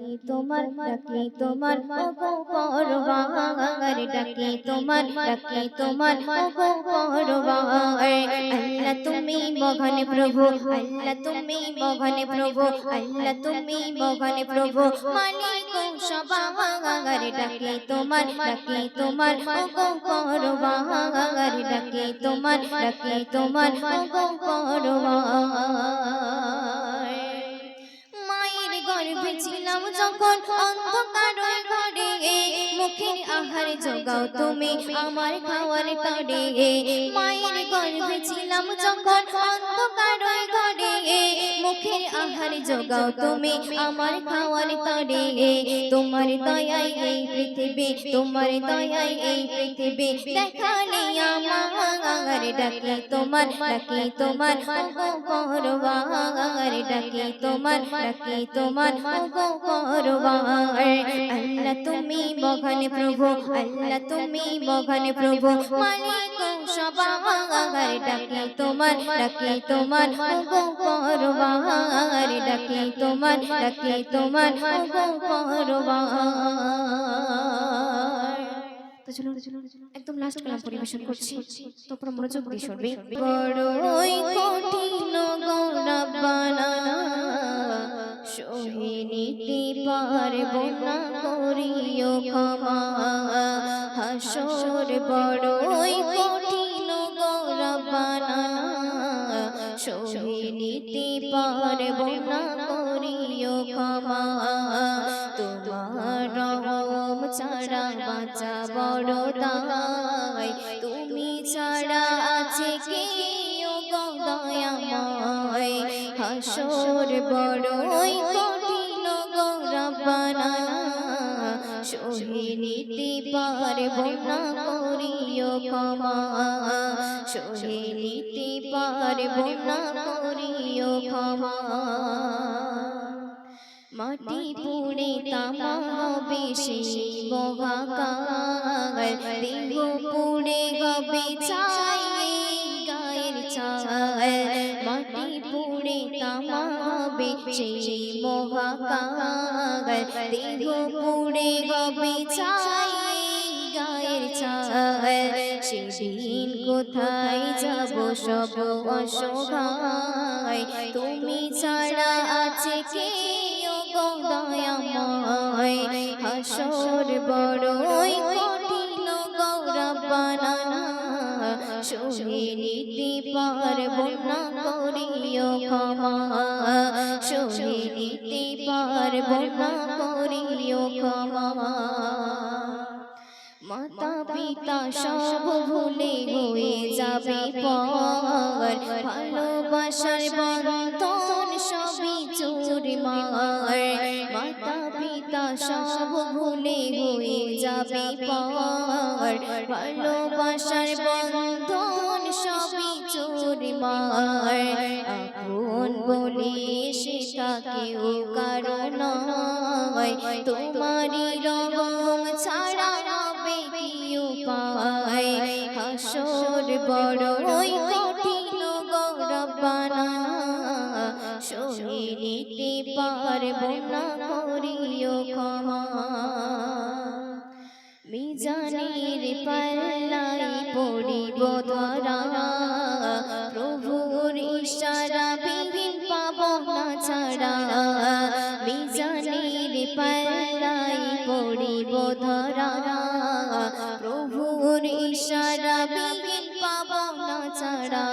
ডাকি তোমার ডাকি তোমার ওগো পরবার ডাকি তোমার ডাকি তোমার ওগো পরবার আল্লাহ তুমি মহান প্রভু আল্লাহ তুমি মহান প্রভু আল্লাহ তুমি মহান প্রভু। মালিক সবার ডাকি তোমার ডাকি তোমার ওগো পরবার ডাকি তোমার ডাকি তোমার ওগো পরবার যখন অন্ধকার ঘরে, মুখের আহার জোগাও তুমি আমার খাওয়ার তরে। মায়ের গর্ভে ছিলাম যখন অন্ধকার ঘরে, মুখের আহার জোগাও তুমি আমার খাওয়ার তরে। তোমার দয়ায় এই পৃথিবী, তোমার দয়ায় এই পৃথিবী। দেখালে আমার ডাকি তোমার ডাকি তোমার পরবার ডাকি তোমার ডাকি তোমার পরবার আল্লাহ তুমি মহান প্রভু, আল্লাহ তুমি মহান প্রভু, মালিক সবার ডাকি তোমার ডাকি তোমার পরবার। ডাকি তোমার ডাকি তোমার পরবার। তো চলুন একদম লাস্ট কালাম পরিবেশন করছি। তোমরা মনোযোগ দিয়ে শুনবে। বড়ই কঠিন গৌরবানা সোহিনীতি পারব না করিও ক্ষমা। হাসর বড়ই কঠিন গৌরবানা। সোহিনীতি পারব না করিও ক্ষমা। তোমার রহম ছাড়া বাঁচা বড় দায়। তুমি ছাড়া আছে কে দয়াময়। হাসর বড়ই সোহিনীতি পারব না করিও ক্ষমা। সোহিনীতি পারব না করিও ক্ষমা। মাটি পুড়ে তামা হবে সেই মহাকাল। দেহ পুড়ে হবে ছাই গায়ের মাটি পুড়ে তামা হবে সেই মহাকাল দেহ পুড়ে হবে ছাই গায়ের ছাল সেদিন কোথায় যাব সব অসহায় তুমি ছাড়া আছে কে দয়াময় হাসর বড়ই সোহিনীতি পারব না করিও ক্ষমা সোহিনীতি পারব না করিও ক্ষমা মাতা পিতা সব ভুলে হয়ে যাবে পর সব ভুলে হয়ে যাবে পর ভালোবাসার বন্ধন সবই চুরমার আপন বলে সেটা কেউ কারণ তোমারই রঙ ছাড়া হবে কি হাসর বড়ই কঠিন গৌরবানা। সোহিনীতি পারব না পাল্লাই পড়িব ধরা। প্রভুর ইশারা বিহীন পাব না ছাড়া। মিজানের পাল্লাই পড়িব ধরা। প্রভুর ইশারা বিহীন পাব না ছাড়া।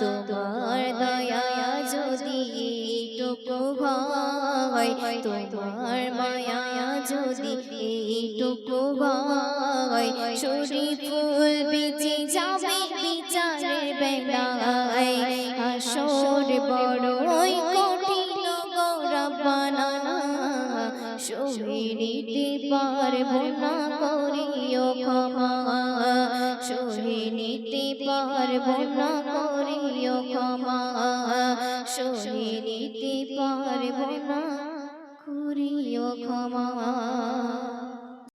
তোমার দয়া যদি এইটুকু হয়, তোমার মায়া যদি এইটুকু হয় শরীফুল বেঁচে যাবে বিচারের বেলায়। হাসর বড়ই কঠিন গৌরবানা সোহিনীতি পারব না, করিও ক্ষমা। সোহিনীতি পারব না, করিও ক্ষমা। সোহিনীতি পারব না করিও ক্ষমা।